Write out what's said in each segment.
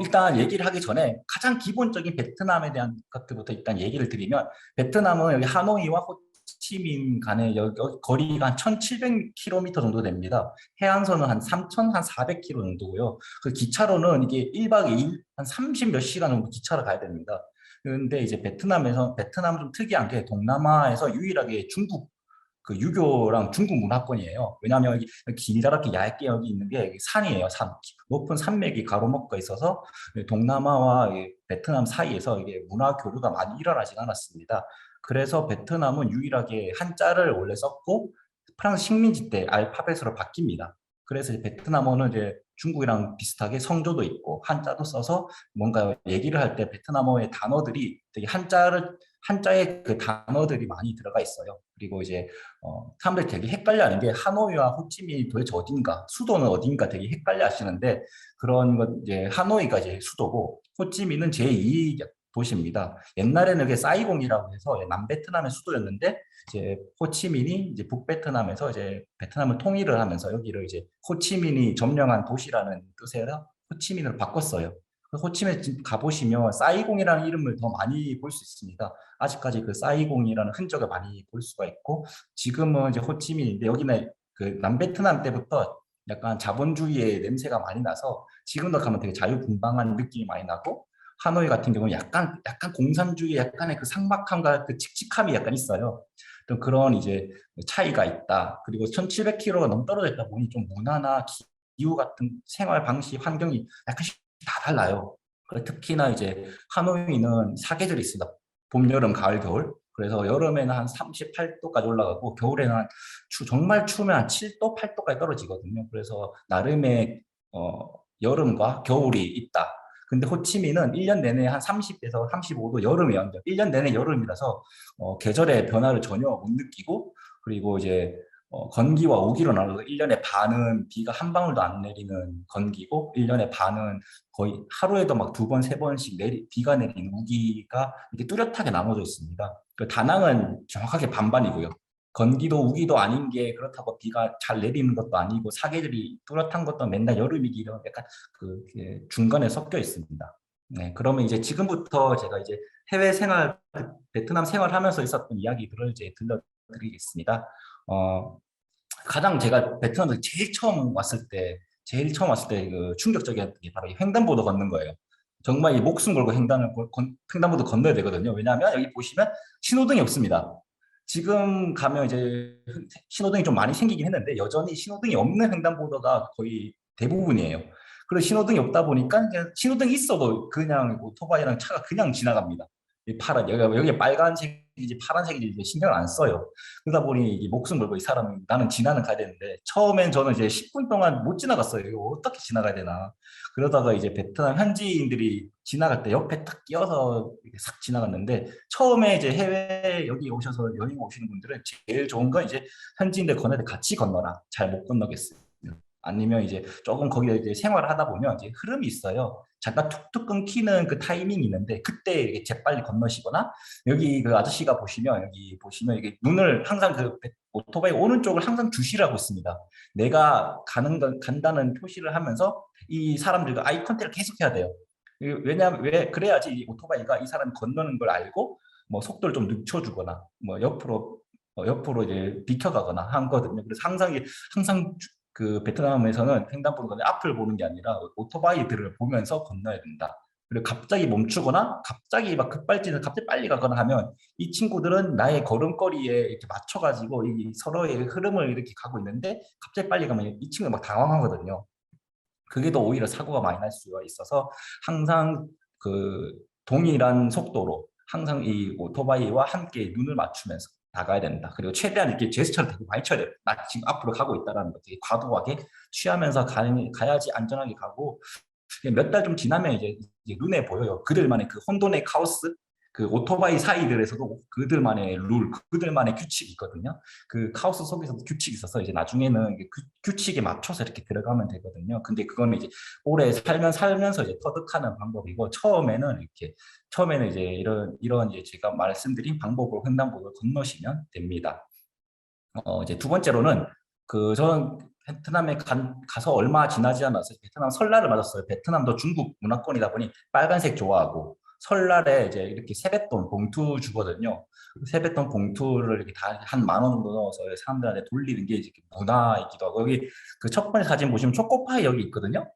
일단 얘기를 하기 전에 가장 기본적인 베트남에 대한 것들부터 일단 얘기를 드리면 베트남은 여기 하노이와 호치민 간의 거리가 한 1,700km 정도 됩니다. 해안선은 한 3,400km 정도고요. 그 기차로는 이게 1박 2일 한 30몇 시간 정도 기차를 가야 됩니다. 그런데 이제 베트남에서 베트남은 좀 특이한 게 동남아에서 유일하게 중국 그 유교랑 중국 문화권이에요. 왜냐하면 여기 길다랗게 얇게 여기 있는 게 산이에요. 산 높은 산맥이 가로막고 있어서 동남아와 이 베트남 사이에서 이게 문화 교류가 많이 일어나지 않았습니다. 그래서 베트남은 유일하게 한자를 원래 썼고 프랑스 식민지 때 알파벳으로 바뀝니다. 그래서 베트남어는 이제 중국이랑 비슷하게 성조도 있고 한자도 써서 뭔가 얘기를 할 때 베트남어의 단어들이 되게 한자를 한자의 그 단어들이 많이 들어가 있어요. 그리고 이제 어, 사람들이 되게 헷갈려하는 게 하노이와 호치민이 도대체 어딘가, 수도는 어딘가 되게 헷갈려하시는데 그런 것 이제 하노이가 이제 수도고 호치민은 제2 도시입니다. 옛날에는 그게 사이공이라고 해서 남베트남의 수도였는데 이제 호치민이 이제 북베트남에서 이제 베트남을 통일을 하면서 여기를 이제 호치민이 점령한 도시라는 뜻에서 호치민으로 바꿨어요. 그 호치민 가보시면 사이공이라는 이름을 더 많이 볼 수 있습니다. 아직까지 그 사이공이라는 흔적을 많이 볼 수가 있고 지금은 이제 호치민인데 여기는 그 남베트남 때부터 약간 자본주의의 냄새가 많이 나서 지금도 가면 되게 자유분방한 느낌이 많이 나고 하노이 같은 경우는 약간 약간 공산주의 약간의 그 상막함과 그 칙칙함이 약간 있어요. 좀 그런 이제 차이가 있다. 그리고 1,700km가 넘 떨어져 있다 보니 좀 문화나 기후 같은 생활 방식, 환경이 약간씩 다 달라요. 특히나 이제 하노이는 사계절이 있습니다. 봄, 여름, 가을, 겨울. 그래서 여름에는 한 38도까지 올라가고 겨울에는 한 추, 정말 추우면 한 7도, 8도까지 떨어지거든요. 그래서 나름의 어, 여름과 겨울이 있다. 근데 호치민은 1년 내내 한 30에서 35도 여름이에요. 1년 내내 여름이라서 어, 계절의 변화를 전혀 못 느끼고 그리고 이제 어, 건기와 우기로 나눠서 1년에 반은 비가 한 방울도 안 내리는 건기고 1년에 반은 거의 하루에도 막 두 번, 세 번씩 내리, 비가 내리는 우기가 이렇게 뚜렷하게 나눠져 있습니다. 그 다낭은 정확하게 반반이고요. 건기도 우기도 아닌 게 그렇다고 비가 잘 내리는 것도 아니고 사계절이 뚜렷한 것도 맨날 여름이기 이런 약간 그 이렇게 중간에 섞여 있습니다. 네, 그러면 이제 지금부터 제가 이제 해외 생활, 그 베트남 생활하면서 있었던 이야기들을 이제 들려드리겠습니다. 어, 가장 제가 베트남에 제일 처음 왔을 때, 제일 처음 왔을 때 그 충격적이었던 게 바로 이 횡단보도 걷는 거예요. 정말 이 목숨 걸고 횡단을 건, 횡단보도 건너야 되거든요. 왜냐하면 여기 보시면 신호등이 없습니다. 지금 가면 이제 신호등이 좀 많이 생기긴 했는데 여전히 신호등이 없는 횡단보도가 거의 대부분이에요. 그리고 신호등이 없다 보니까 신호등이 있어도 그냥 오토바이랑 차가 그냥 지나갑니다. 이 파란 여기 여기 빨간색인지 파란색인지 신경을 안 써요. 그러다 보니 이 목숨 걸고 이 사람은 나는 지나는 가야 되는데 처음엔 저는 이제 10분 동안 못 지나갔어요. 이거 어떻게 지나가야 되나. 그러다가 이제 베트남 현지인들이 지나갈 때 옆에 탁 끼어서 이렇게 싹 지나갔는데 처음에 이제 해외 여기 오셔서 여행 오시는 분들은 제일 좋은 건 이제 현지인들 건널 때 같이 건너라. 잘 못 건너겠어요. 아니면 이제 조금 거기에 이제 생활을 하다 보면 이제 흐름이 있어요. 잠깐 툭툭 끊기는 그 타이밍이 있는데 그때 이게 재빨리 건너시거나 여기 그 아저씨가 보시면 여기 보시면 이게 눈을 항상 그 오토바이 오른쪽을 항상 주시라고 있습니다. 내가 가는 건 간다는 표시를 하면서 이 사람들과 아이 컨택을 계속 해야 돼요. 왜냐하면 왜 그래야지 이 오토바이가 이 사람이 건너는 걸 알고 뭐 속도를 좀 늦춰주거나 뭐 옆으로 어, 옆으로 이제 비켜가거나 하거든요. 그래서 항상 항상 그 베트남에서는 횡단보도가 앞을 보는 게 아니라 오토바이들을 보면서 건너야 된다. 그리고 갑자기 멈추거나 갑자기 막 급발진을 갑자기 빨리 가거나 하면 이 친구들은 나의 걸음걸이에 이렇게 맞춰가지고 이 서로의 흐름을 이렇게 가고 있는데 갑자기 빨리 가면 이 친구가 막 당황하거든요. 그게 더 오히려 사고가 많이 날 수가 있어서 항상 그 동일한 속도로 항상 이 오토바이와 함께 눈을 맞추면서 나가야 된다. 그리고 최대한 이렇게 제스처를 되게 많이 쳐야 돼. 나 지금 앞으로 가고 있다라는 거 되게 과도하게 취하면서 가, 가야지 안전하게 가고 몇 달 좀 지나면 이제, 이제 눈에 보여요. 그들만의 그 혼돈의 카오스, 그 오토바이 사이들에서도 그들만의 룰, 그들만의 규칙이 있거든요. 그 카오스 속에서도 규칙이 있어서 이제 나중에는 규, 규칙에 맞춰서 이렇게 들어가면 되거든요. 근데 그거는 이제 오래 살면 살면서 이제 터득하는 방법이고 처음에는 이렇게 처음에는 이제 이런 이런 이제 제가 말씀드린 방법으로 횡단보도를 건너시면 됩니다. 어 이제 두 번째로는 그 저는 베트남에 간- 가서 얼마 지나지 않아서 베트남 설날을 맞았어요. 베트남도 중국 문화권이다 보니 빨간색 좋아하고 설날에 이제 이렇게 세뱃돈 봉투 주거든요. 그 세뱃돈 봉투를 이렇게 다 한 만 원 정도 넣어서 사람들한테 돌리는 게 이제 문화이기도 하고 여기 그 첫 번째 사진 보시면 초코파이 여기 있거든요.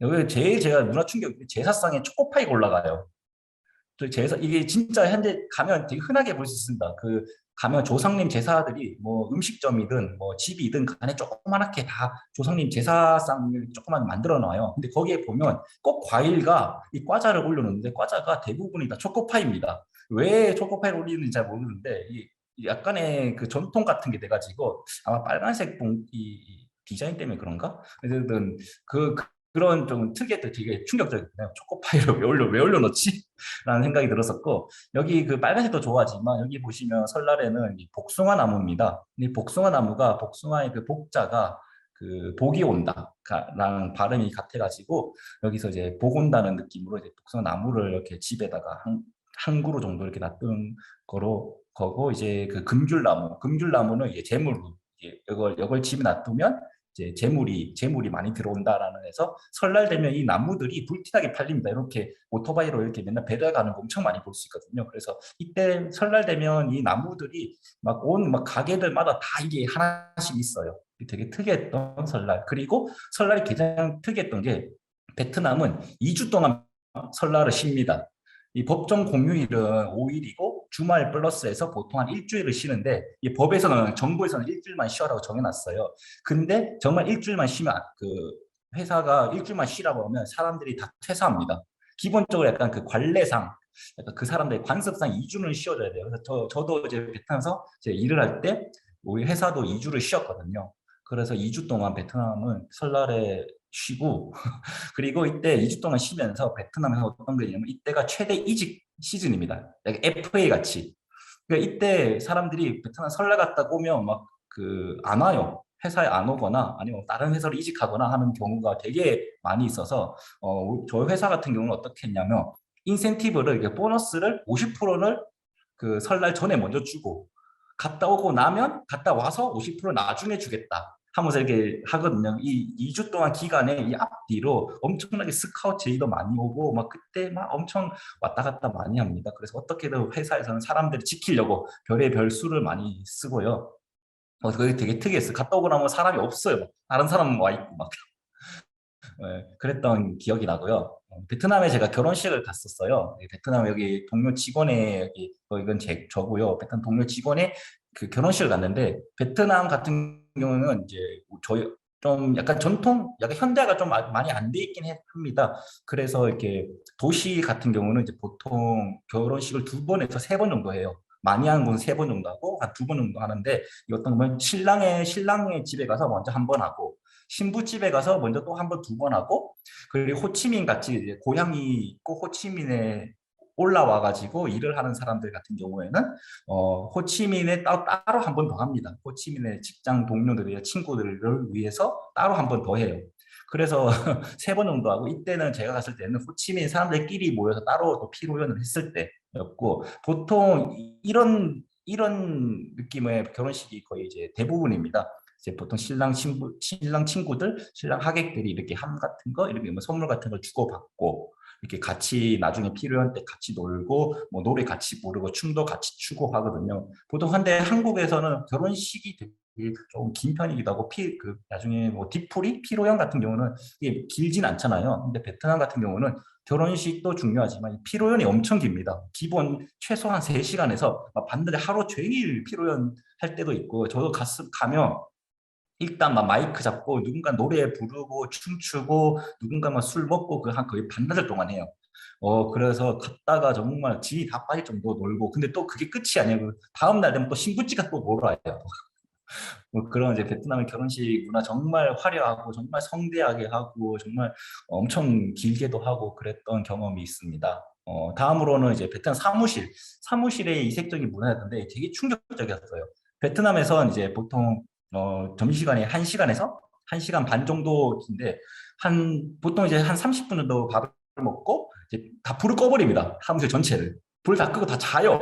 여기 제일 제가 문화 충격 제사상에 초코파이가 올라가요. 저 제사 이게 진짜 현재 가면 되게 흔하게 볼 수 있습니다. 그 가면 조상님 제사들이 뭐 음식점이든 뭐 집이든 간에 조그맣게 다 조상님 제사상을 조그만 만들어 놔요. 근데 거기에 보면 꼭 과일과 이 과자를 올려놓는데 과자가 대부분이 다 초코파이입니다. 왜 초코파이를 올리는지 잘 모르는데 이이 약간의 그 전통 같은 게 돼가지고 아마 빨간색 봉, 이, 이 디자인 때문에 그런가? 어쨌든 그 그- 그런 좀 특이했던 되게 충격적이네요. 초코파이를 왜 올려 왜 올려놓지? 라는 생각이 들었었고 여기 그 빨간색도 좋아하지만 여기 보시면 설날에는 이 복숭아 나무입니다. 이 복숭아 나무가 복숭아의 그 복자가 그 복이 온다라는 발음이 같아가지고 여기서 이제 복 온다는 느낌으로 이제 복숭아 나무를 이렇게 집에다가 한, 한 그루 정도 이렇게 놔둔 거로 거고 이제 그 금귤나무 금귤나무는 이제 재물로 이걸 이걸 집에 놔두면 이제 재물이 재물이 많이 들어온다라는 해서 설날 되면 이 나무들이 불티나게 팔립니다. 이렇게 오토바이로 이렇게 맨날 배달 가는 거 엄청 많이 볼 수 있거든요. 그래서 이때 설날 되면 이 나무들이 막 온막 가게들마다 다 이게 하나씩 있어요. 되게 특이했던 설날. 그리고 설날이 가장 특이했던 게 베트남은 2주 동안 설날을 쉽니다. 이 법정 공휴일은 5일이고 주말 플러스해서 보통 한 일주일을 쉬는데 이 법에서는 정부에서는 일주일만 쉬어라고 정해놨어요. 근데 정말 일주일만 쉬면 안- 그 회사가 일주일만 쉬라고 하면 사람들이 다 퇴사합니다. 기본적으로 약간 그 관례상 약간 그 사람들의 관습상 2주는 쉬어줘야 돼요. 그래서 저, 저도 이제 베트남에서 이제 일을 할 때 우리 회사도 2주를 쉬었거든요. 그래서 2주 동안 베트남은 설날에 쉬고 그리고 이때 2주 동안 쉬면서 베트남에서 어떤 게 있냐면 이때가 최대 이직 시즌입니다. FA 같이. 그러니까 이때 사람들이 베트남 설날 갔다 오면 막 그 안 와요. 회사에 안 오거나 아니면 다른 회사로 이직하거나 하는 경우가 되게 많이 있어서 어, 저희 회사 같은 경우는 어떻게 했냐면 인센티브를 이게 보너스를 50%를 그 설날 전에 먼저 주고 갔다 오고 나면 갔다 와서 50% 나중에 주겠다. 하면서 이렇게 하거든요. 이 2주 동안 기간에 이 앞뒤로 엄청나게 스카우트 제의도 많이 오고 막 그때 막 엄청 왔다 갔다 많이 합니다. 그래서 어떻게든 회사에서는 사람들을 지키려고 별의 별 수를 많이 쓰고요. 어, 그게 되게 특이했어요. 갔다 오고 나면 사람이 없어요. 다른 사람 와 있고 막. 네, 그랬던 기억이 나고요. 어, 베트남에 제가 결혼식을 갔었어요. 네, 베트남 여기 동료 직원의 여기 어, 이건 제 저고요. 베트남 동료 직원의 그 결혼식을 갔는데 베트남 같은 경우는 이제 저희 좀 약간 전통, 약간 현대가 좀 마- 많이 안 돼 있긴 해- 합니다. 그래서 이렇게 도시 같은 경우는 이제 보통 결혼식을 두 번에서 세 번 정도 해요. 많이 하는 건 세 번 정도 하고 한 두 번 정도 하는데 이 어떤 건 신랑의 신랑의 집에 가서 먼저 한 번 하고 신부 집에 가서 먼저 또 한 번 두 번 하고 그리고 호치민 같이 이제 고향이 있고 호치민에 올라와 가지고 일을 하는 사람들 같은 경우에는 어, 호치민에 따, 따로 한 번 더 합니다. 호치민의 직장 동료들이나 친구들을 위해서 따로 한 번 더 해요. 그래서 세 번 정도 하고 이때는 제가 갔을 때는 호치민 사람들끼리 모여서 따로 또 피로연을 했을 때였고 보통 이- 이런 이런 느낌의 결혼식이 거의 이제 대부분입니다. 이제 보통 신랑 친구 신랑 친구들 신랑 하객들이 이렇게 함 같은 거 이렇게 뭐 선물 같은 걸 주고 받고 이렇게 같이 나중에 필요한 때 같이 놀고 뭐 노래 같이 부르고 춤도 같이 추고 하거든요. 보통 한데 한국에서는 결혼식이 되게 좀긴 편이기도 하고 피 그 나중에 뭐 뒤풀이 피로연 같은 경우는 이게 길진 않잖아요. 근데 베트남 같은 경우는 결혼식도 중요하지만 이 피로연이 엄청 깁니다. 기본 최소한 3시간에서 반드시 하루 종일 피로연 할 때도 있고 저도 갔, 가면 일단 막 마이크 잡고 누군가 노래 부르고 춤추고 누군가 막 술 먹고 그 한 거의 반나절 동안 해요. 어 그래서 갔다가 정말 진이 다 빠질 정도 놀고 근데 또 그게 끝이 아니고 다음 날 되면 또 신부찌가 또 놀러 와요. 뭐 그런 이제 베트남의 결혼식 문화 정말 화려하고 정말 성대하게 하고 정말 엄청 길게도 하고 그랬던 경험이 있습니다. 어, 다음으로는 이제 베트남 사무실, 사무실의 이색적인 문화였는데 되게 충격적이었어요. 베트남에선 이제 보통 어, 점심시간에 1시간에서 1시간 반 정도인데 한 보통 이제 한 30분 정도 밥을 먹고 이제 다 불을 꺼버립니다. 사무실 전체를. 불 다 끄고 다 자요.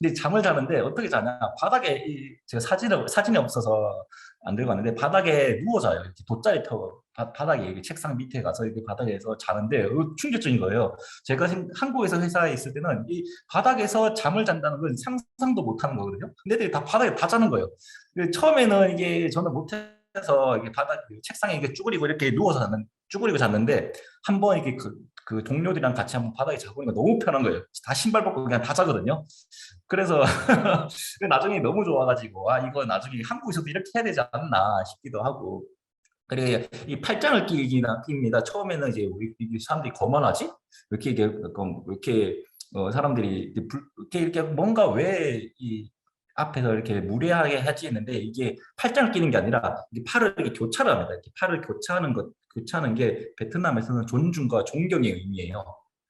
근데 잠을 자는데 어떻게 자냐? 바닥에 이 제가 사진을 사진이 없어서 안 들고 왔는데 바닥에 누워 자요. 이렇게 돗자리 펴고 바, 바닥에 이렇게 책상 밑에 가서 이렇게 바닥에서 자는데 어, 충격적인 거예요. 제가 생- 한국에서 회사에 있을 때는 이 바닥에서 잠을 잔다는 건 상상도 못 하는 거거든요. 근데 애들이 다 바닥에 다 자는 거예요. 그 처음에는 이게 저는 못해서 이게 바닥 그 책상에 이렇게 쭈그리고 이렇게 누워서 잤는 쭈그리고 잤는데 한 번 이렇게 그, 그 동료들이랑 같이 한번 바닥에 자보니까 너무 편한 거예요. 다 신발 벗고 그냥 다 자거든요. 그래서 나중에 너무 좋아가지고 아 이거 나중에 한국에서도 이렇게 해야 되지 않나 싶기도 하고 그리고 이 팔짱을 끼기나 낍니다. 처음에는 이제 우리 이 사람들이 거만하지? 왜 이렇게 이게 이렇게 어, 사람들이 이렇게 불- 이렇게 뭔가 왜 이 앞에서 이렇게 무례하게 하지 했는데 이게 팔짱을 끼는 게 아니라 팔을 이렇게 교차를 합니다. 이렇게 팔을 교차하는 것 교차하는 게 베트남에서는 존중과 존경의 의미예요.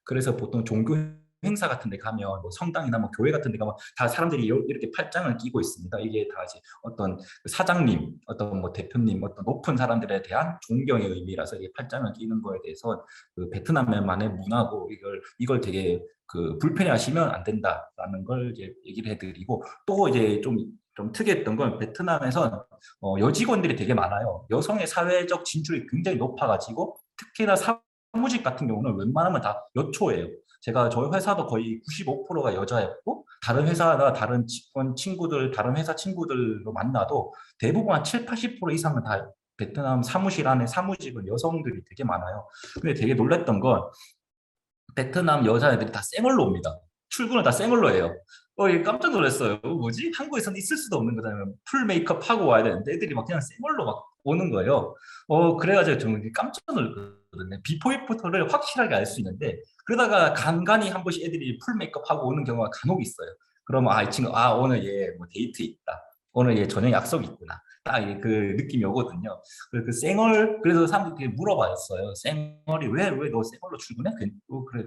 그래서 보통 종교 행사 같은 데 가면 뭐 성당이나 뭐 교회 같은 데 가면 다 사람들이 요- 이렇게 팔짱을 끼고 있습니다. 이게 다 이제 어떤 그 사장님, 어떤 뭐 대표님, 어떤 높은 사람들에 대한 존경의 의미라서 이 팔짱을 끼는 거에 대해서 그 베트남만의 문화고 이걸 이걸 되게 그 불편해하시면 안 된다라는 걸 이제 얘기를 해드리고 또 이제 좀좀 특이했던 건 베트남에선 어, 여직원들이 되게 많아요. 여성의 사회적 진출이 굉장히 높아가지고 특히나 사무직 같은 경우는 웬만하면 다 여초예요. 제가 저희 회사도 거의 95%가 여자였고 다른 회사나 다른 직원 친구들, 다른 회사 친구들로 만나도 대부분 한 7, 80% 이상은 다 베트남 사무실 안에 사무직은 여성들이 되게 많아요. 근데 되게 놀랬던 건 베트남 여자애들이 다 생얼로 옵니다. 출근을 다 생얼로 해요. 어, 깜짝 놀랐어요. 어, 뭐지? 한국에서는 있을 수도 없는 거잖아요. 풀 메이크업 하고 와야 되는데 애들이 막 그냥 생얼로 막 오는 거예요. 어, 그래가지고 저는 깜짝 놀랐 거든요. 비포 애프터를 확실하게 알 수 있는데 그러다가 간간히 한 번씩 애들이 풀 메이크업 하고 오는 경우가 간혹 있어요. 그러면 아, 이 친구, 아, 오늘 얘 뭐 데이트 있다. 오늘 얘 저녁 약속 있구나. 딱 그 느낌이 오거든요. 그, 그 쌩얼, 그래서 사람들이 물어봤어요. 쌩얼이 왜, 왜 너 쌩얼로 출근해? 그, 어, 그래.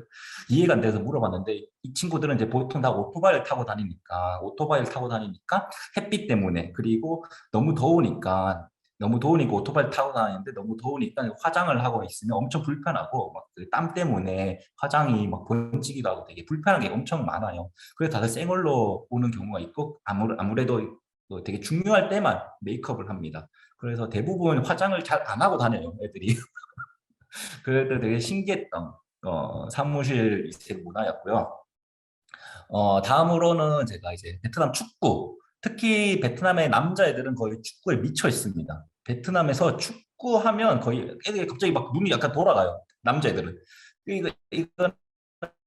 이해가 안 돼서 물어봤는데 이 친구들은 이제 보통 다 오토바이를 타고 다니니까, 오토바이를 타고 다니니까 햇빛 때문에, 그리고 너무 더우니까, 너무 더우니까 오토바이를 타고 다니는데 너무 더우니까 화장을 하고 있으면 엄청 불편하고 막그땀 때문에 화장이 막 번지기도 하고 되게 불편한 게 엄청 많아요. 그래서 다들 생얼로 오는 경우가 있고 아무, 아무래도 뭐 되게 중요할 때만 메이크업을 합니다. 그래서 대부분 화장을 잘 안 하고 다녀요, 애들이. 그래도 되게 신기했던 어, 사무실 이색 문화였고요. 어, 다음으로는 제가 이제 베트남 축구, 특히 베트남의 남자애들은 거의 축구에 미쳐 있습니다. 베트남에서 축구하면 거의 애들이 갑자기 막 눈이 약간 돌아가요. 남자애들은. 이거, 이거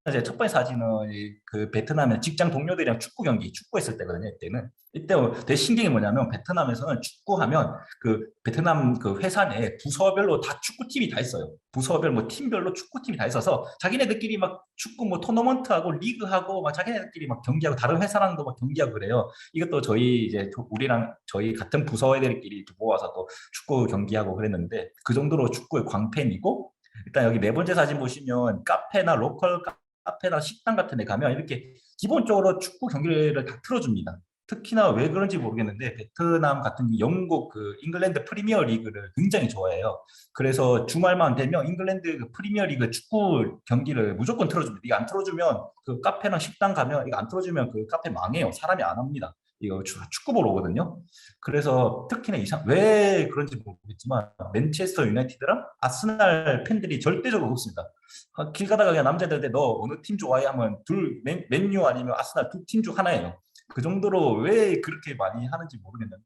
이제 첫 번째 사진은 이그 베트남의 직장 동료들이랑 축구 경기 축구했을 때거든요. 이때는 이때 되게 신기한 게 뭐냐면 베트남에서는 축구하면 그 베트남 그 회사 내 부서별로 다 축구팀이 다 있어요. 부서별 뭐 팀별로 축구팀이 다 있어서 자기네들끼리 막 축구 뭐 토너먼트하고 리그하고 막 자기네들끼리 막 경기하고 다른 회사랑도 막 경기하고 그래요. 이것도 저희 이제 우리랑 저희 같은 부서 애들끼리 모아서 또 축구 경기하고 그랬는데 그 정도로 축구의 광팬이고 일단 여기 네 번째 사진 보시면 카페나 로컬 카페나 식당 같은 데 가면 이렇게 기본적으로 축구 경기를 다 틀어줍니다. 특히나 왜 그런지 모르겠는데 베트남 같은 영국 그 잉글랜드 프리미어 리그를 굉장히 좋아해요. 그래서 주말만 되면 잉글랜드 그 프리미어 리그 축구 경기를 무조건 틀어줍니다. 이거 안 틀어주면 그 카페나 식당 가면 이거 안 틀어주면 그 카페 망해요. 사람이 안 옵니다. 이거 축구 보러 오거든요. 그래서 특히나 이상 왜 그런지 모르겠지만 맨체스터 유나이티드랑 아스날 팬들이 절대적으로 없습니다. 아, 길 가다가 그냥 남자들한테 너 어느 팀 좋아해 하면 둘 맨, 맨유 아니면 아스날 두 팀 중 하나예요. 그 정도로 왜 그렇게 많이 하는지 모르겠는데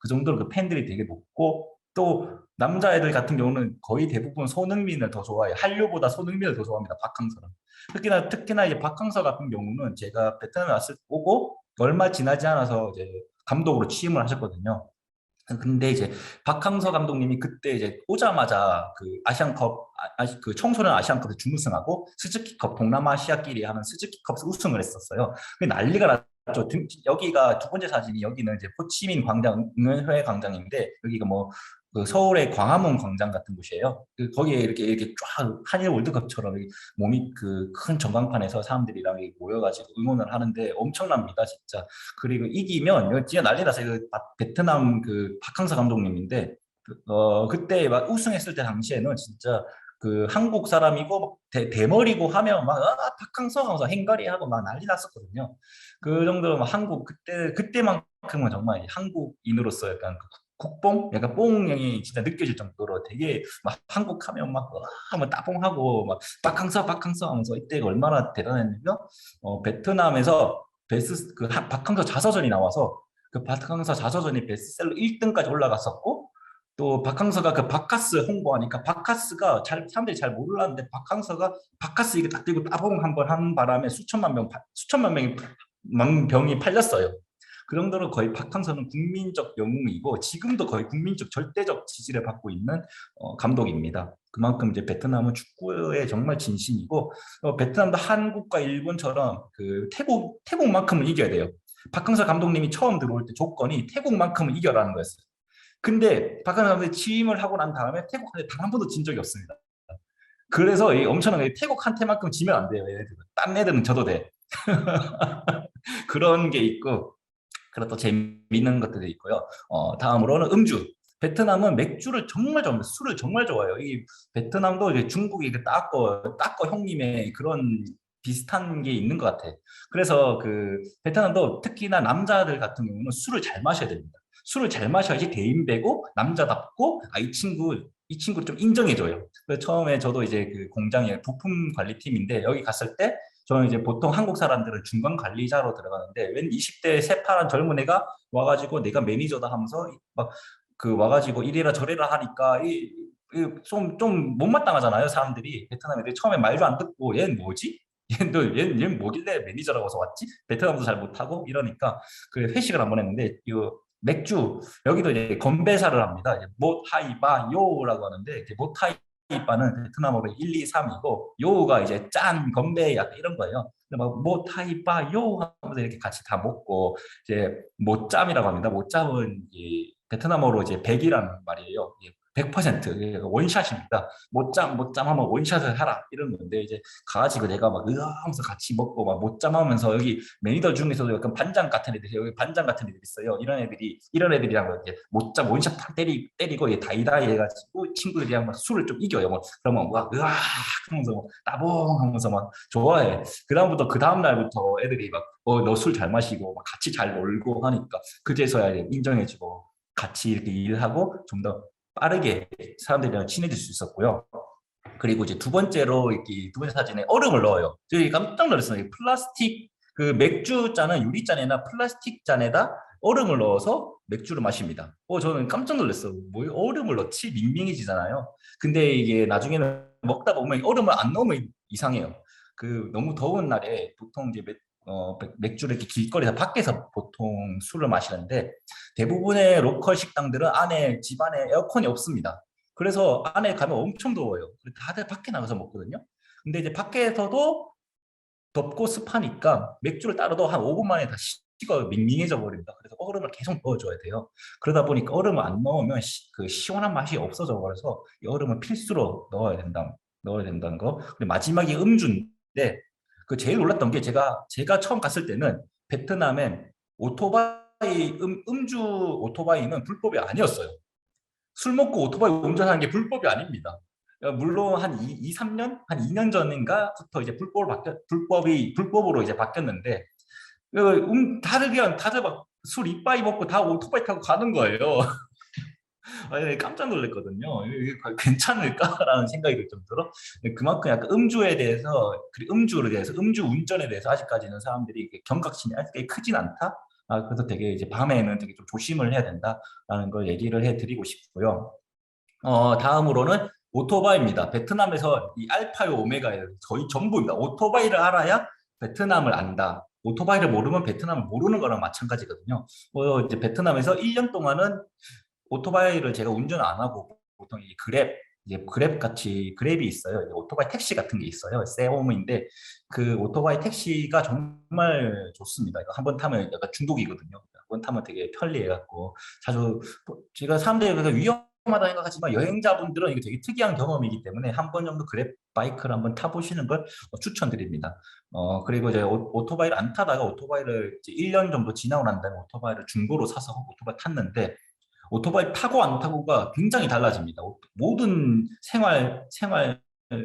그 정도로 그 팬들이 되게 높고 또 남자애들 같은 경우는 거의 대부분 손흥민을 더 좋아해요. 한류보다 손흥민을 더 좋아합니다. 박항서는. 특히나 특히나 이 박항서 같은 경우는 제가 베트남에 왔을 오고 얼마 지나지 않아서 이제 감독으로 취임을 하셨거든요. 근데 이제 박항서 감독님이 그때 이제 오자마자 그 아시안컵 아, 그 청소년 아시안컵에 준우승하고 스즈키컵 동남아시아끼리 하는 스즈키컵 우승을 했었어요. 그 난리가 났죠. 여기가 두 번째 사진이 여기는 이제 호치민 광장 응회회 광장인데 여기가 뭐 그 서울의 광화문 광장 같은 곳이에요. 그 거기에 이렇게 이렇게 쫙 한일 월드컵처럼 몸이 그 큰 전광판에서 사람들이랑 모여가지고 응원을 하는데 엄청납니다, 진짜. 그리고 이기면 진짜 난리 났어요. 그 베트남 그 박항서 감독님인데 어 그때 막 우승했을 때 당시에는 진짜 그 한국 사람이고 막 대, 대머리고 하면 막 아, 박항서 하면서 행거리 하고 막 난리 났었거든요. 그 정도로 막 한국 그때 그때만큼은 정말 한국인으로서 약간 그 국뽕, 약간 뽕이 진짜 느껴질 정도로 되게 막 한국 하면 막 하면 따봉하고 막 박항서 박항서 하면서 이때가 얼마나 대단했냐면 어, 베트남에서 베스 그 하- 박항서 자서전이 나와서 그 박항서 자서전이 베스트셀러 1등까지 올라갔었고 또 박항서가 그 바카스 홍보하니까 바카스가 잘 사람들이 잘 몰랐는데 박항서가 바카스 이게 딱 들고 따봉 한번 한 바람에 수천만 명 파- 수천만 명이 병이 팔렸어요. 그 정도로 거의 박항서는 국민적 영웅이고 지금도 거의 국민적 절대적 지지를 받고 있는 어, 감독입니다. 그만큼 이제 베트남은 축구에 정말 진심이고 어, 베트남도 한국과 일본처럼 그 태국 태국만큼은 이겨야 돼요. 박항서 감독님이 처음 들어올 때 조건이 태국만큼은 이겨라는 거였어요. 근데 박항서 감독이 취임을 하고 난 다음에 태국한테 단 한 번도 진 적이 없습니다. 그래서 이 엄청나게 태국한테만큼 지면 안 돼요. 얘네들은. 딴 애들은 져도 돼. 그런 게 있고 그리고 또 재미있는 것들이 있고요. 어, 다음으로는 음주. 베트남은 맥주를 정말 좋아합니다. 술을 정말 좋아해요. 이 베트남도 이제 중국이 그 따꺼 따꺼 형님의 그런 비슷한 게 있는 것 같아. 그래서 그 베트남도 특히나 남자들 같은 경우는 술을 잘 마셔야 됩니다. 술을 잘 마셔야지 대인배고 남자답고 아 이 친구 이 친구를 좀 인정해줘요. 그래서 처음에 저도 이제 그 공장에 부품 관리팀인데 여기 갔을 때 저는 이제 보통 한국 사람들은 중간 관리자로 들어가는데 웬 20대 새파란 젊은 애가 와가지고 내가 매니저다 하면서 막 그 와가지고 이래라 저래라 하니까 이 좀좀 못마땅하잖아요 사람들이 베트남 애들이 처음에 말도 안 듣고 얘는 뭐지? 얘는 얘는, 얘는 뭐길래 매니저라고 해서 왔지? 베트남도 잘 못하고 이러니까 그 회식을 한번 했는데 이 맥주 여기도 이제 건배사를 합니다. 이제 모타이바 요라고 하는데 이제 모 타이바는 베트남어로 1, 2, 3이고 요가 이제 짠 건배 약간 이런 거예요. 근데 막 모타이바 요 하면서 이렇게 같이 다 먹고 이제 모짬이라고 합니다. 모짬은 이 베트남어로 이제 100이라는 말이에요. 100% 원샷입니다. 못짬 못짬 하면 원샷을 하라 이런 건데 이제 가가지고 내가 막 으아 하면서 같이 먹고 막 못짬 하면서 여기 매니저 중에서도 약간 반장 같은 애들이 여기 반장 같은 애들이 있어요. 이런 애들이 이런 애들이랑 이제 못짬 원샷 탁 때리 때리고 얘 다이다이 해가지고 친구들이랑 막 술을 좀 이겨요. 뭐 그러면 막 으아 하면서 막 따봉 하면서 막 좋아해. 그 다음부터 그 다음 날부터 애들이 막 어 너 술 잘 마시고 막 같이 잘 놀고 하니까 그제서야 인정해주고 같이 이렇게 일하고 좀 더 빠르게 사람들이랑 친해질 수 있었고요. 그리고 이제 두 번째로 이렇게 두 번째 사진에 얼음을 넣어요. 저희 깜짝 놀랐어요. 이 플라스틱 그 맥주 잔은 유리잔에나 플라스틱 잔에다 얼음을 넣어서 맥주를 마십니다. 어 저는 깜짝 놀랐어요. 뭐 얼음을 넣지 밍밍해지잖아요. 근데 이게 나중에는 먹다 보면 얼음을 안 넣으면 이상해요. 그 너무 더운 날에 보통 이제 맥, 어, 맥- 맥주를 이렇게 길거리에서 밖에서 보통 술을 마시는데 대부분의 로컬 식당들은 안에 집안에 에어컨이 없습니다. 그래서 안에 가면 엄청 더워요. 다들 밖에 나가서 먹거든요. 근데 이제 밖에서도 덥고 습하니까 맥주를 따라도 한 5분 만에 다 식어 밍밍해져 버립니다. 그래서 얼음을 계속 넣어줘야 돼요. 그러다 보니까 얼음을 안 넣으면 시, 그 시원한 맛이 없어져 버려서 이 얼음을 필수로 넣어야 된다, 넣어야 된다는 거. 그리고 마지막이 음주인데 그 제일 놀랐던 게 제가 제가 처음 갔을 때는 베트남엔 오토바이 음, 음주 오토바이는 불법이 아니었어요. 술 먹고 오토바이 운전하는 게 불법이 아닙니다. 어, 물론 한 2, 2 3년? 한 2년 전인가부터 이제 불법으로 바뀌 불법이 불법으로 이제 바뀌었는데 그, 음, 다들 그냥 다들 막 술 이빠이 먹고 다 오토바이 타고 가는 거예요. 아니, 깜짝 놀랐거든요. 이게 괜찮을까라는 생각이 들 정도로 그만큼 약간 음주에 대해서 그리고 음주에 대해서 음주 운전에 대해서 아직까지는 사람들이 경각심이 아직까지 크진 않다. 아, 그래서 되게 이제 밤에는 되게 좀 조심을 해야 된다라는 걸 얘기를 해드리고 싶고요. 어, 다음으로는 오토바이입니다. 베트남에서 이 알파요 오메가예요. 거의 전부입니다. 오토바이를 알아야 베트남을 안다. 오토바이를 모르면 베트남을 모르는 거랑 마찬가지거든요. 어, 이제 베트남에서 1년 동안은 오토바이를 제가 운전 안 하고 보통 이 그랩 이제 그랩 같이 그랩이 있어요. 오토바이 택시 같은 게 있어요. 세홈인데 그 오토바이 택시가 정말 좋습니다. 이거 한 번 타면 약간 중독이거든요. 한 번 타면 되게 편리해갖고 자주 뭐 제가 사람들이 그래서 위험하다 생각하지만 여행자분들은 이게 되게 특이한 경험이기 때문에 한 번 정도 그랩 바이크를 한번 타보시는 걸 어, 추천드립니다. 어 그리고 이제 오, 오토바이를 안 타다가 오토바이를 이제 1년 정도 지나고 난 다음에 오토바이를 중고로 사서 오토바이 탔는데 오토바이 타고 안 타고가 굉장히 달라집니다. 오- 모든 생활 생활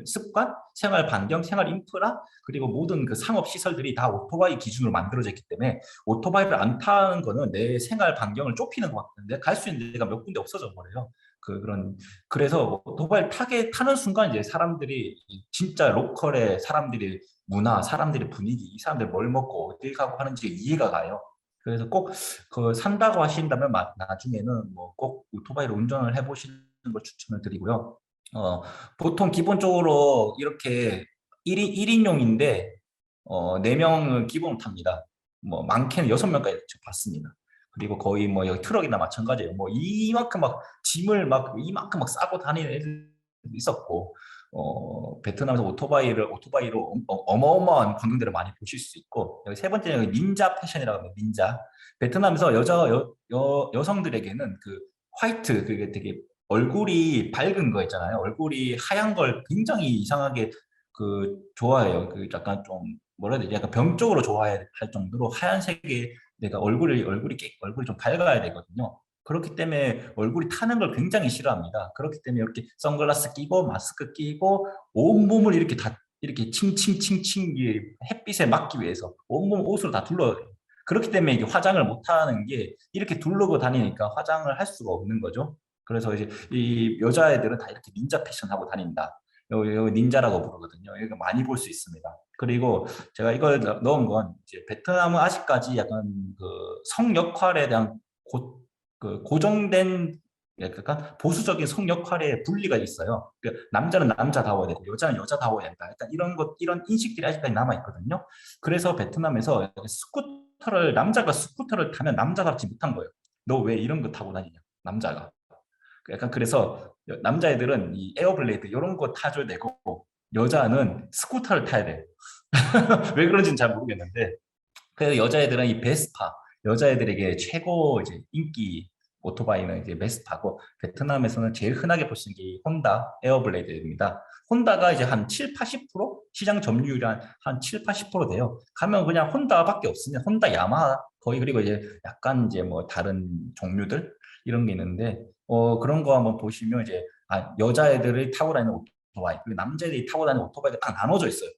습관, 생활 반경, 생활 인프라 그리고 모든 그 상업 시설들이 다 오토바이 기준으로 만들어져 있기 때문에 오토바이를 안 타는 거는 내 생활 반경을 좁히는 것 같은데 갈 수 있는 데가 몇 군데 없어져 버려요. 그 그런 그래서 오토바이 타게 타는 순간 이제 사람들이 진짜 로컬의 사람들이 문화, 사람들의 분위기, 이 사람들 뭘 먹고 어딜 가고 하는지 이해가 가요. 그래서 꼭 그 산다고 하신다면 마- 나중에는 뭐 꼭 오토바이를 운전을 해보시는 걸 추천을 드리고요. 어, 보통 기본적으로 이렇게 1인, 1인용인데 어, 4명은 기본으로 탑니다. 뭐 많게는 6명까지 봤습니다. 그리고 거의 뭐 여기 트럭이나 마찬가지예요. 뭐 이만큼 막 짐을 막 이만큼 막 싸고 다니는 애들 있었고 어, 베트남에서 오토바이를 오토바이로 어, 어마어마한 관광들을 많이 보실 수 있고 여기 세 번째는 닌자 패션이라고 합니다. 닌자. 베트남에서 여자 여, 여, 여 성들에게는 그 화이트 그게 되게 얼굴이 밝은 거 있잖아요. 얼굴이 하얀 걸 굉장히 이상하게 그 좋아해요. 그 약간 좀 뭐라 해야 되지? 약간 병적으로 좋아할 정도로 하얀색의 내가 얼굴이 얼굴이 깨, 얼굴이 좀 밝아야 되거든요. 그렇기 때문에 얼굴이 타는 걸 굉장히 싫어합니다. 그렇기 때문에 이렇게 선글라스 끼고 마스크 끼고 온 몸을 이렇게 다 이렇게 칭칭칭칭 이 햇빛에 막기 위해서 온몸 옷으로 다 둘러 그렇기 때문에 이게 화장을 못 하는 게 이렇게 두르고 다니니까 화장을 할 수가 없는 거죠. 그래서 이제 이 여자애들은 다 이렇게 닌자 패션 하고 다닌다. 여기, 여기 닌자라고 부르거든요. 이거 많이 볼 수 있습니다. 그리고 제가 이걸 넣- 넣은 건 이제 베트남은 아직까지 약간 그 성 역할에 대한 고, 그 고정된 약간 보수적인 성 역할의 분리가 있어요. 그 남자는 남자다워야 되고 여자는 여자다워야 된다. 약간 이런 것 이런 인식들이 아직까지 남아 있거든요. 그래서 베트남에서 스쿠터를 남자가 스쿠터를 타면 남자답지 못한 거예요. 너 왜 이런 거 타고 다니냐? 남자가. 약간 그래서 여- 남자애들은 이 에어블레이드 이런 거 타줘야 되고 여자는 스쿠터를 타야 돼. 왜 그런지는 잘 모르겠는데 그래서 여자애들은 이 베스파 여자애들에게 최고 이제 인기 오토바이는 이제 베스파고 베트남에서는 제일 흔하게 볼 수 있는 게이 혼다 에어블레이드입니다. 혼다가 이제 한 7, 80% 시장 점유율이 한, 한 7, 80% 돼요. 가면 그냥 혼다밖에 없으면 혼다 야마하 거의 그리고 이제 약간 이제 뭐 다른 종류들 이런 게 있는데 어 그런 거 한번 보시면 이제 아 여자애들이 타고 다니는 오토바이 그리고 남자애들이 타고 다니는 오토바이가 딱 나눠져 있어요.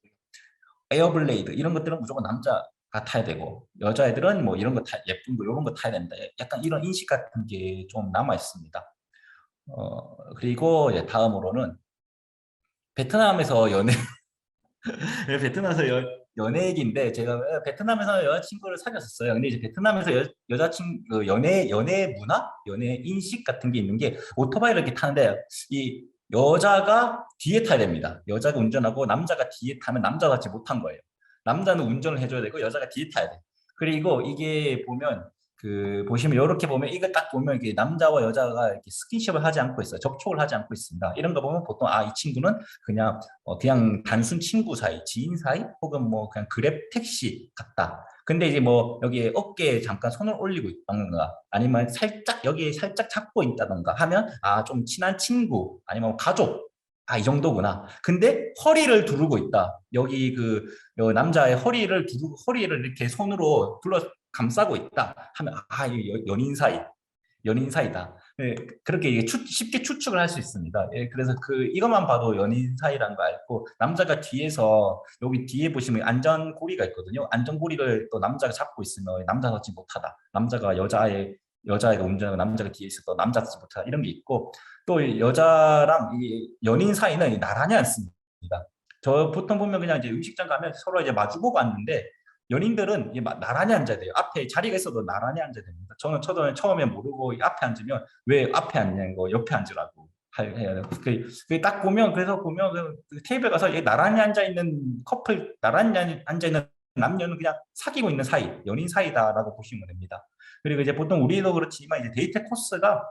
에어블레이드 이런 것들은 무조건 남자 가 타야 되고 여자애들은 뭐 이런 거 타, 예쁜 거 이런 거 타야 된다. 약간 이런 인식 같은 게 좀 남아 있습니다. 어 그리고 이제 다음으로는 베트남에서 연애 네, 베트남에서 여, 연애 얘기인데 제가 베트남에서 여자친구를 사귀었었어요. 근데 이제 베트남에서 여, 여자친 그 연애 연애 문화, 연애 인식 같은 게 있는 게 오토바이를 이렇게 타는데 이 여자가 뒤에 타야 됩니다. 여자가 운전하고 남자가 뒤에 타면 남자같이 못한 거예요. 남자는 운전을 해줘야 되고 여자가 뒤에 타야 돼. 그리고 이게 보면 그 보시면 이렇게 보면 이걸 딱 보면 이게 남자와 여자가 이렇게 스킨십을 하지 않고 있어요. 접촉을 하지 않고 있습니다. 이런 거 보면 보통 아 이 친구는 그냥 어, 그냥 단순 친구 사이, 지인 사이, 혹은 뭐 그냥 그랩 택시 같다. 근데 이제 뭐 여기에 어깨에 잠깐 손을 올리고 있다던가, 아니면 살짝 여기에 살짝 잡고 있다던가 하면 아 좀 친한 친구, 아니면 뭐 가족, 아 이 정도구나. 근데 허리를 두르고 있다. 여기 그여 남자의 허리를 두르고 허리를 이렇게 손으로 둘러 감싸고 있다 하면 아이 연인 사이, 연인 사이다. 예, 그렇게 추- 쉽게 추측을 할 수 있습니다. 예, 그래서 그 이것만 봐도 연인 사이라는 거 알고 남자가 뒤에서 여기 뒤에 보시면 안전고리가 있거든요. 안전고리를 또 남자가 잡고 있으면 남자답지 못하다. 남자가 여자의 여자애가 운전하고 남자가 뒤에 있어도 남자답지 못하다 이런 게 있고 또 여자랑 이 연인 사이는 나란히 앉습니다. 저 보통 보면 그냥 이제 음식점 가면 서로 이제 마주보고 앉는데 연인들은 나란히 앉아야 돼요. 앞에 자리가 있어도 나란히 앉아야 됩니다. 저는 저도 처음에 모르고 이 앞에 앉으면 왜 앞에 앉냐고 옆에 앉으라고 할- 해야 돼요. 그, 그딱 보면 그래서 보면 그, 그 테이블 가서 이 나란히 앉아 있는 커플 나란히 앉아 있는 남녀는 그냥 사귀고 있는 사이, 연인 사이다라고 보시면 됩니다. 그리고 이제 보통 우리도 그렇지만 이제 데이트 코스가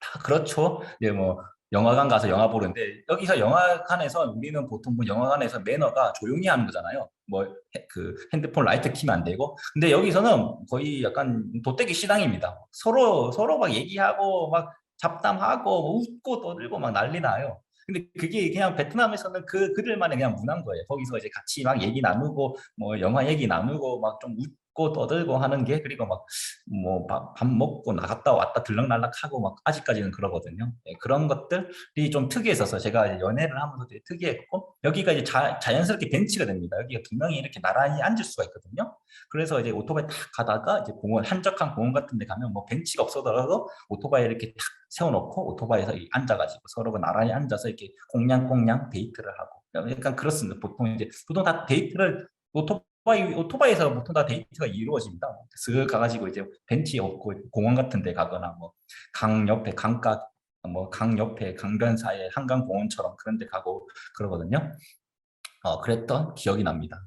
다 그렇죠. 이제 뭐 영화관 가서 영화 보는데 여기서 영화관에서 우리는 보통 뭐 영화관에서 매너가 조용히 하는 거잖아요. 뭐 그 핸드폰 라이트 키면 안 되고. 근데 여기서는 거의 약간 도떼기 시당입니다. 서로 서로 막 얘기하고 막 잡담하고 뭐 웃고 떠들고 막 난리 나요. 근데 그게 그냥 베트남에서는 그 그들만의 그냥 문화인 거예요. 거기서 이제 같이 막 얘기 나누고 뭐 영화 얘기 나누고 막 좀 웃고 떠들고 하는 게 그리고 막 뭐 밥 먹고 나갔다 왔다 들락날락하고 막 아직까지는 그러거든요. 예, 그런 것들이 좀 특이했어서 제가 연애를 하면서 되게 특이했고 여기가 이제 자, 자연스럽게 벤치가 됩니다. 여기가 두 명이 이렇게 나란히 앉을 수가 있거든요. 그래서 이제 오토바이 탁 가다가 이제 공원 한적한 공원 같은 데 가면 뭐 벤치가 없어더라도 오토바이 이렇게 탁 세워놓고 오토바이에서 이 앉아가지고 서로가 나란히 앉아서 이렇게 꽁냥꽁냥 데이트를 하고 약간 그렇습니다. 보통 이제 보통 다 데이트를 오토바이 오토바이에서 보통 다 데이트가 이루어집니다. 슥 가가지고 이제 벤치 없고 공원 같은 데 가거나 뭐 강 옆에 강가 뭐 강 옆에 강변 사이에 한강 공원처럼 그런 데 가고 그러거든요. 어 그랬던 기억이 납니다.